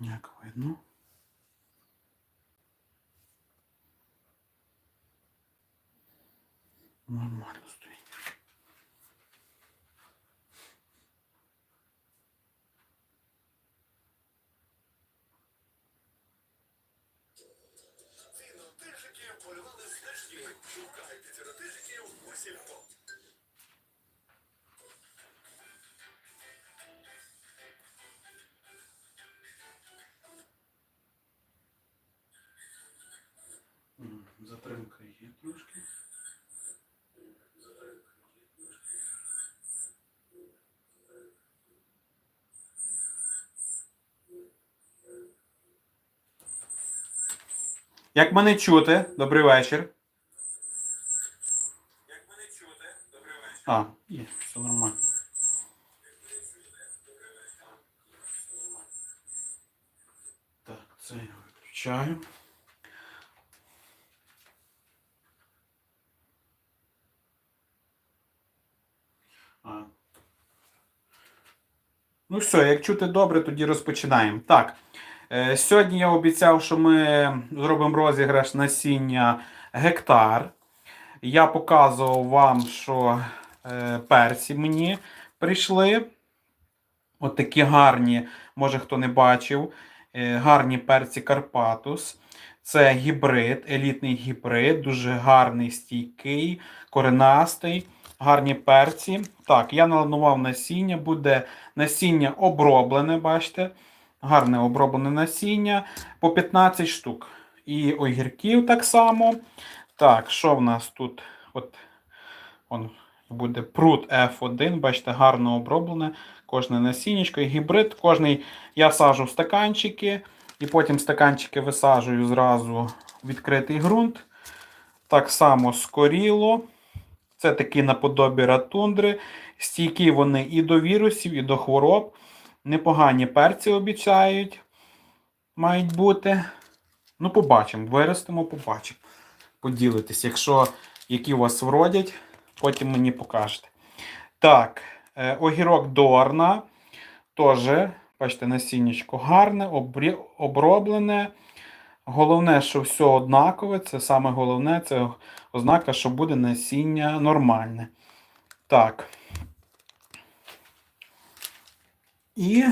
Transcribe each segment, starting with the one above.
Як видно. Нормально стоїть. Тижиків полювали значні. Шукайте цінотижиків у сільпо. Затримка є трошки. Як мене чути? Добрий вечір. Як мене чути? Добрий вечір. А, є, все нормально. Так, це я виключаю. А. Ну все, як чути добре, тоді розпочинаємо. Так. е, Сьогодні я обіцяв, що ми зробимо розіграш насіння гектар. Я показував вам, що е, перці мені прийшли. От такі гарні, може хто не бачив, е, гарні перці Карпатус. Це гібрид, елітний гібрид, дуже гарний, стійкий, коренастий, гарні перці. Так, я наладнував насіння, буде насіння оброблене, бачите. Гарне оброблене насіння по 15 штук. І огірків так само. Так, що в нас тут? От, он буде прут F1, бачите, гарно оброблене. Кожне насіннячко і гібрид. Кожний я сажу в стаканчики, і потім стаканчики висаджую зразу в відкритий ґрунт. Так само скоріло. Це такі наподобі ратундри. Стійкі вони і до вірусів, і до хвороб. Непогані перці обіцяють. Мають бути. Ну, побачимо. Виростемо, побачимо. Поділитесь. Якщо які у вас вродять, потім мені покажете. Так, е, огірок Дорна. Теж, бачите, насіннячко гарне, оброблене. Головне, що все однакове. Це саме головне, це ознака, що буде насіння нормальне. Так. І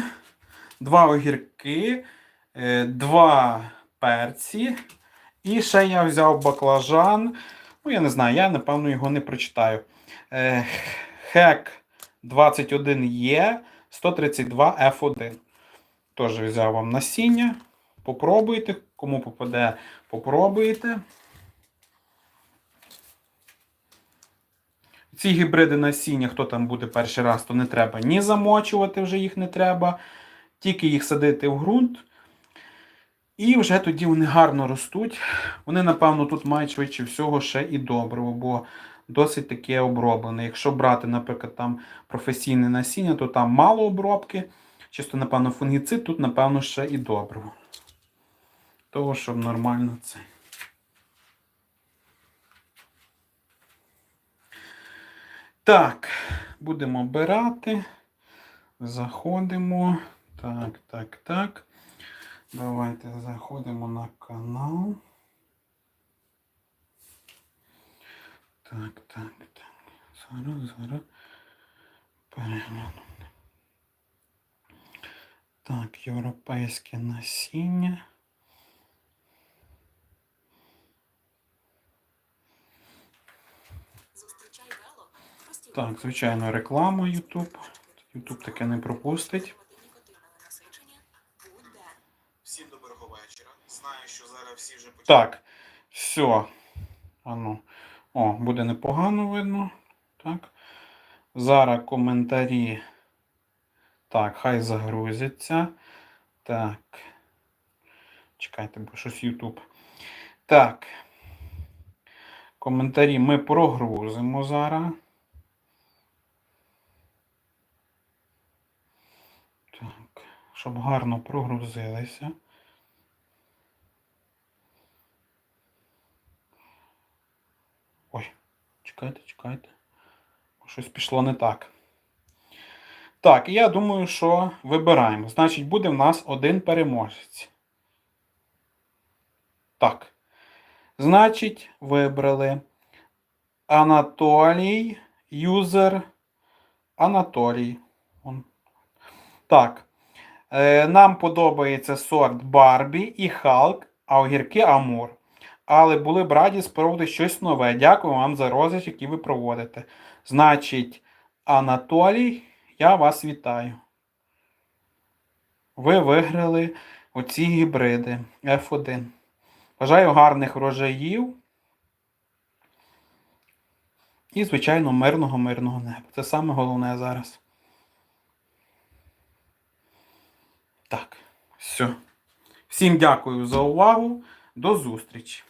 два огірки, е, два перці. І ще я взяв баклажан. Ну, я не знаю, я напевно його не прочитаю. Е, Хек 21Е 132 F1. Теж взяв вам насіння. Попробуйте. Кому попаде, попробуйте. Ці гібриди насіння, хто там буде перший раз, то не треба ні замочувати, вже їх не треба. Тільки їх садити в ґрунт. І вже тоді вони гарно ростуть. Вони, напевно, тут мають швидше всього ще і добриво, бо досить таке оброблене. Якщо брати, наприклад, там професійне насіння, то там мало обробки. Чисто, напевно, фунгіцид, тут, напевно, ще і добриво. Того, щоб нормально це. Так, будемо обирати. Заходимо. Так, так, так. Давайте заходимо на канал. Так, так, так. Зараз, зараз. Перегляну. Так, європейське насіння. Так, звичайно, реклама YouTube. YouTube таке не пропустить. Всім доброго вечора. Знаю, що зараз всі вже почали. Так, все. Ану. О, буде непогано видно. Так. Зараз коментарі. Так, хай загрузяться. Так. Чекайте, бо щось YouTube. Так. Коментарі ми прогрузимо зараз. Так, щоб гарно прогрузилися. Ой, чекайте, чекайте. Щось пішло не так. Так, я думаю, що вибираємо. Значить, буде в нас один переможець. Так. Значить, вибрали Анатолій, юзер Анатолій. Так. Е, нам подобається сорт Барбі і Халк, а огірки Амур. Але були б раді спробувати щось нове. Дякую вам за розгляд, який ви проводите. Значить, Анатолій, я вас вітаю. Ви виграли оці гібриди F1. Бажаю гарних врожаїв. І, звичайно, мирного мирного неба. Це саме головне зараз. Так, все. Всім дякую за увагу. До зустрічі!